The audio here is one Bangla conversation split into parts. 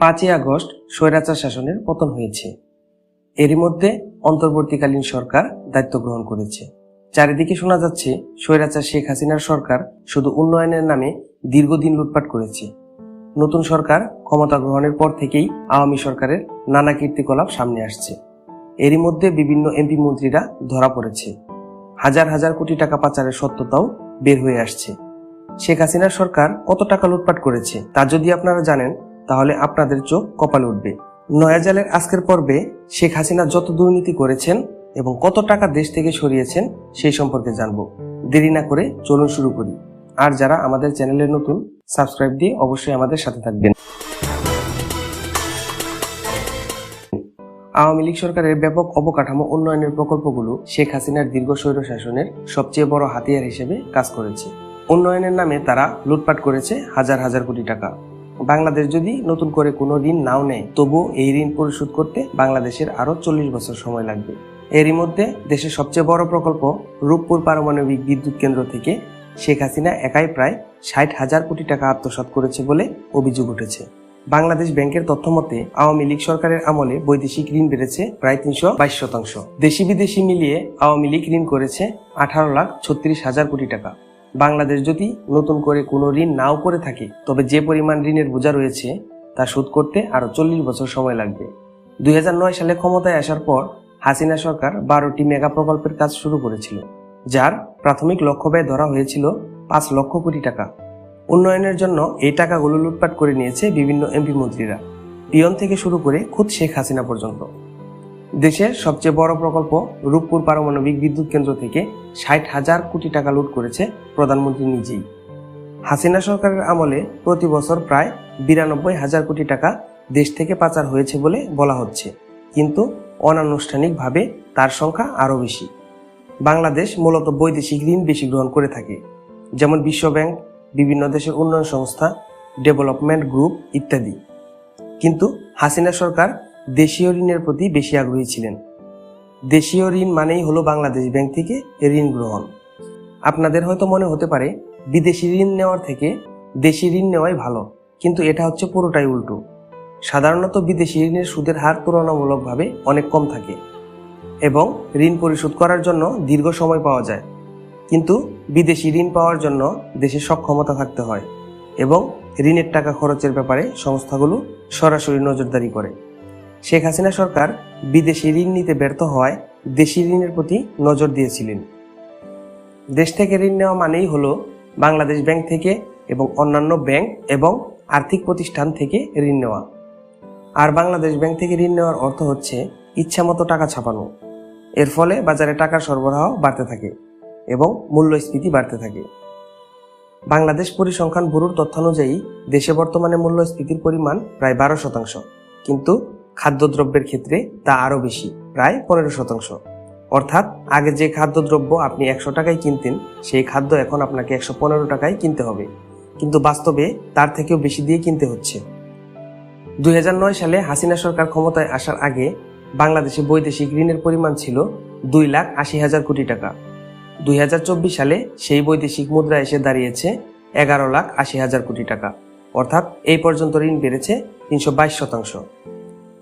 পাঁচই আগস্ট স্বৈরাচার শাসনের পতন হয়েছে। এরই মধ্যে অন্তর্বর্তীকালীন সরকার দায়িত্ব গ্রহণ করেছে। চারিদিকে শোনা যাচ্ছে, স্বৈরাচার শেখ হাসিনার সরকার শুধু উন্নয়নের নামে দীর্ঘদিন লুটপাট করেছে। নতুন সরকার ক্ষমতা গ্রহণের পর থেকেই আওয়ামী সরকারের নানা কীর্তিকলাপ সামনে আসছে। এরই মধ্যে বিভিন্ন এমপি মন্ত্রীরা ধরা পড়েছে। হাজার হাজার কোটি টাকা পাচারের সত্যতাও বের হয়ে আসছে। শেখ হাসিনার সরকার কত টাকা লুটপাট করেছে তা যদি আপনারা জানেন তাহলে আপনাদের চোখ কপাল উঠবে। নয়াজালের আজকের পর্বে শেখ হাসিনা যত দুর্নীতি করেছেন এবং কত টাকা দেশ থেকে সরিয়েছেন, সেই সম্পর্কে জানব। দেরি না করে চলুন শুরু করি। আর যারা আমাদের চ্যানেলে নতুন, সাবস্ক্রাইব দিয়ে অবশ্যই আমাদের সাথে থাকবেন। আওয়ামী লীগ সরকারের ব্যাপক অবকাঠামো উন্নয়নের প্রকল্পগুলো শেখ হাসিনার দীর্ঘ স্বৈর শাসনের সবচেয়ে বড় হাতিয়ার হিসেবে কাজ করেছে। উন্নয়নের নামে তারা লুটপাট করেছে হাজার হাজার কোটি টাকা। বাংলাদেশ যদি নতুন করে কোনো ঋণ নাও নেয়, তবুও এই ঋণ পরিশোধ করতে বাংলাদেশের আরও চল্লিশ বছর সময় লাগবে। এরই মধ্যে দেশের সবচেয়ে বড় প্রকল্প রূপপুর পারমাণবিক বিদ্যুৎ কেন্দ্র থেকে শেখ হাসিনা একাই প্রায় ষাট হাজার কোটি টাকা আত্মসাৎ করেছে বলে অভিযোগ উঠেছে। বাংলাদেশ ব্যাংকের তথ্য মতে, আওয়ামী লীগ সরকারের আমলে বৈদেশিক ঋণ বেড়েছে প্রায় তিনশো বাইশ শতাংশ। দেশি বিদেশি মিলিয়ে আওয়ামী লীগ ঋণ করেছে আঠারো লাখ ছত্রিশ হাজার কোটি টাকা। বাংলাদেশ যদি নতুন করে কোনো ঋণ নাও করে থাকে, তবে যে পরিমাণ ঋণের বোঝা রয়েছে, তা শোধ করতে আরও চল্লিশ বছর সময় লাগবে। দুই নয় সালে ক্ষমতায় আসার পর হাসিনা সরকার বারোটি মেগা প্রকল্পের কাজ শুরু করেছিল, যার প্রাথমিক লক্ষ্য ব্যয় ধরা হয়েছিল পাঁচ লক্ষ কোটি টাকা। উন্নয়নের জন্য এই টাকাগুলো লুটপাট করে নিয়েছে বিভিন্ন এমপি মন্ত্রীরা। পিয়ন থেকে শুরু করে খুদ শেখ হাসিনা পর্যন্ত। দেশের সবচেয়ে বড় প্রকল্প রূপপুর পারমাণবিক বিদ্যুৎ কেন্দ্র থেকে ষাট হাজার কোটি টাকা লুট করেছে প্রধানমন্ত্রী নিজেই। হাসিনা সরকারের আমলে প্রতি বছর প্রায় বিরানব্বই হাজার কোটি টাকা দেশ থেকে পাচার হয়েছে বলে বলা হচ্ছে। কিন্তু অনানুষ্ঠানিকভাবে তার সংখ্যা আরও বেশি। বাংলাদেশ মূলত বৈদেশিক ঋণ বেশি গ্রহণ করে থাকে, যেমন বিশ্বব্যাংক, বিভিন্ন দেশের উন্নয়ন সংস্থা, ডেভেলপমেন্ট গ্রুপ ইত্যাদি। কিন্তু হাসিনা সরকার দেশীয় ঋণের প্রতি বেশি আগ্রহী ছিলেন। দেশীয় ঋণ মানেই হলো বাংলাদেশ ব্যাংক থেকে ঋণ গ্রহণ। আপনাদের হয়তো মনে হতে পারে, বিদেশি ঋণ নেওয়ার থেকে দেশি ঋণ নেওয়াই ভালো, কিন্তু এটা হচ্ছে পুরোটাই উল্টো। সাধারণত বিদেশি ঋণের সুদের হার তুলনামূলকভাবে অনেক কম থাকে এবং ঋণ পরিশোধ করার জন্য দীর্ঘ সময় পাওয়া যায়। কিন্তু বিদেশি ঋণ পাওয়ার জন্য দেশের সক্ষমতা থাকতে হয় এবং ঋণের টাকা খরচের ব্যাপারে সংস্থাগুলো সরাসরি নজরদারি করে। শেখ হাসিনা সরকার বিদেশি ঋণ নিতে ব্যর্থ হওয়ায় দেশি ঋণের প্রতি নজর দিয়েছিলেন। দেশ থেকে ঋণ নেওয়া মানেই হলো বাংলাদেশ ব্যাংক থেকে এবং অন্যান্য ব্যাংক এবং আর্থিক প্রতিষ্ঠান থেকে ঋণ নেওয়া। আর বাংলাদেশ ব্যাংক থেকে ঋণ নেওয়ার অর্থ হচ্ছে ইচ্ছামতো টাকা ছাপানো। এর ফলে বাজারে টাকার সরবরাহ বাড়তে থাকে এবং মূল্যস্ফীতি বাড়তে থাকে। বাংলাদেশ পরিসংখ্যান ব্যুরোর তথ্যানুযায়ী দেশে বর্তমানে মূল্যস্ফীতির পরিমাণ প্রায় বারো শতাংশ। কিন্তু খাদ্যদ্রব্যের ক্ষেত্রে তা আরও বেশি, প্রায় পনেরো শতাংশ। অর্থাৎ আগে যে খাদ্যদ্রব্য আপনি একশো টাকায় কিনতেন, সেই খাদ্য এখন আপনাকে একশো পনেরো টাকায় কিনতে হবে। কিন্তু বাস্তবে তার থেকেও বেশি দিয়ে কিনতে হচ্ছে। দুই হাজার নয় সালে হাসিনা সরকার ক্ষমতায় আসার আগে বাংলাদেশে বৈদেশিক ঋণের পরিমাণ ছিল দুই লাখ আশি হাজার কোটি টাকা। দুই হাজার চব্বিশ সালে সেই বৈদেশিক মুদ্রা এসে দাঁড়িয়েছে এগারো লাখ আশি হাজার কোটি টাকা। অর্থাৎ এই পর্যন্ত ঋণ বেড়েছে তিনশো বাইশ শতাংশ।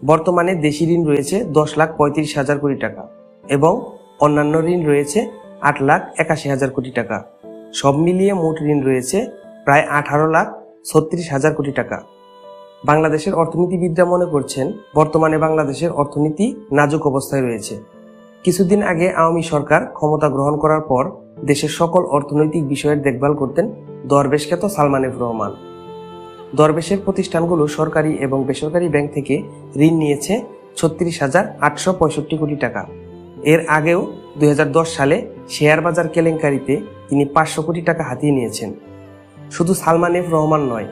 বর্তমানে দেশি ঋণ রয়েছে দশ লাখ পঁয়ত্রিশ হাজার কোটি টাকা এবং অন্যান্য ঋণ রয়েছে আট লাখ একাশি হাজার কোটি টাকা। সব মিলিয়ে মোট ঋণ রয়েছে প্রায় আঠারো লাখ ছত্রিশ হাজার কোটি টাকা। বাংলাদেশের অর্থনীতিবিদরা মনে করছেন, বর্তমানে বাংলাদেশের অর্থনীতি নাজুক অবস্থায় রয়েছে। কিছুদিন আগে আওয়ামী সরকার ক্ষমতা গ্রহণ করার পর দেশের সকল অর্থনৈতিক বিষয়ের দেখভাল করতেন দরবেশ খ্যাত সালমানেফ রহমান। দরবেশের প্রতিষ্ঠানগুলো সরকারি এবং বেসরকারি ব্যাংক থেকে ঋণ নিয়েছে ছত্রিশ হাজার আটশো পঁয়ষট্টি কোটি টাকা। এর আগেও দু হাজার দশ সালে শেয়ার বাজার কেলেঙ্কারিতে তিনি পাঁচশো কোটি টাকা হাতিয়ে নিয়েছেন। শুধু সালমান এফ রহমান নয়,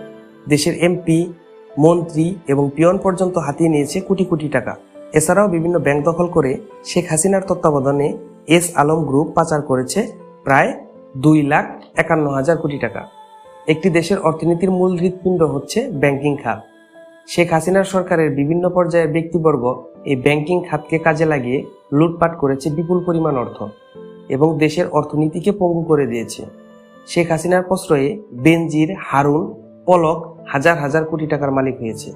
দেশের এমপি, মন্ত্রী এবং পিয়ন পর্যন্ত হাতিয়ে নিয়েছে কোটি কোটি টাকা। এছাড়াও বিভিন্ন ব্যাংক দখল করে শেখ হাসিনার তত্ত্বাবধানে এস আলম গ্রুপ পাচার করেছে প্রায় দুই লাখ একান্ন হাজার কোটি টাকা। একটি দেশের অর্থনীতির মূল হৃৎপিণ্ড হচ্ছে ব্যাংকিং খাত। শেখ হাসিনার সরকারের বিভিন্ন পর্যায়ের ব্যক্তিবর্গ এই ব্যাংকিং খাতকে কাজে লাগিয়ে লুটপাট করেছে বিপুল পরিমাণ অর্থ এবং দেশের অর্থনীতিকে পঙ্গু করে দিয়েছে। শেখ হাসিনার প্রশ্রয়ে বেনজির, হারুন, পলক হাজার হাজার কোটি টাকার মালিক হয়েছে।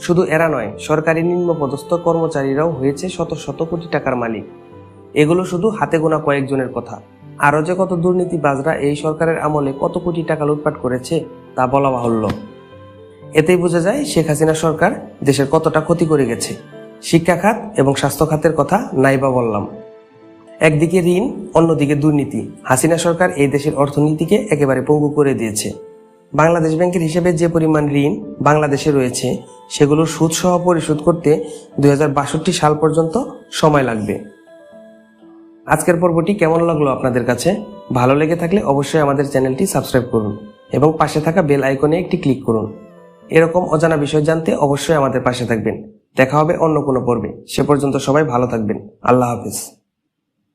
শুধু এরা নয়, সরকারি নিম্নপদস্থ কর্মচারীরাও হয়েছে শত শত কোটি টাকার মালিক। এগুলো শুধু হাতে গোনা কয়েকজনের কথা। আরও যে কত দুর্নীতিবাজরা এই সরকারের আমলে কত কোটি টাকা লুটপাট করেছে তা বলা বাহুল্য। এতেই বোঝা যায় শেখ হাসিনা সরকার দেশের কতটা ক্ষতি করে গেছে। শিক্ষা খাত এবং স্বাস্থ্য খাতের কথা নাইবা বললাম। একদিকে ঋণ, অন্যদিকে দুর্নীতি। হাসিনা সরকার এই দেশের অর্থনীতিকে একেবারে পঙ্গু করে দিয়েছে। বাংলাদেশ ব্যাংকের হিসেবে যে পরিমাণ ঋণ বাংলাদেশে রয়েছে, সেগুলোর সুদ সহ পরিশোধ করতে দুই হাজার বাষট্টি সাল পর্যন্ত সময় লাগবে। আজকের পর্বটি কেমন লাগল আপনাদের কাছে? ভালো লেগে থাকলে অবশ্যই আমাদের চ্যানেলটি সাবস্ক্রাইব করুন এবং পাশে থাকা বেল আইকনে একটি ক্লিক করুন। এরকম অজানা বিষয় জানতে অবশ্যই আমাদের পাশে থাকবেন। দেখা হবে অন্য কোনো পর্বে। সে পর্যন্ত সবাই ভালো থাকবেন। আল্লাহ হাফিজ।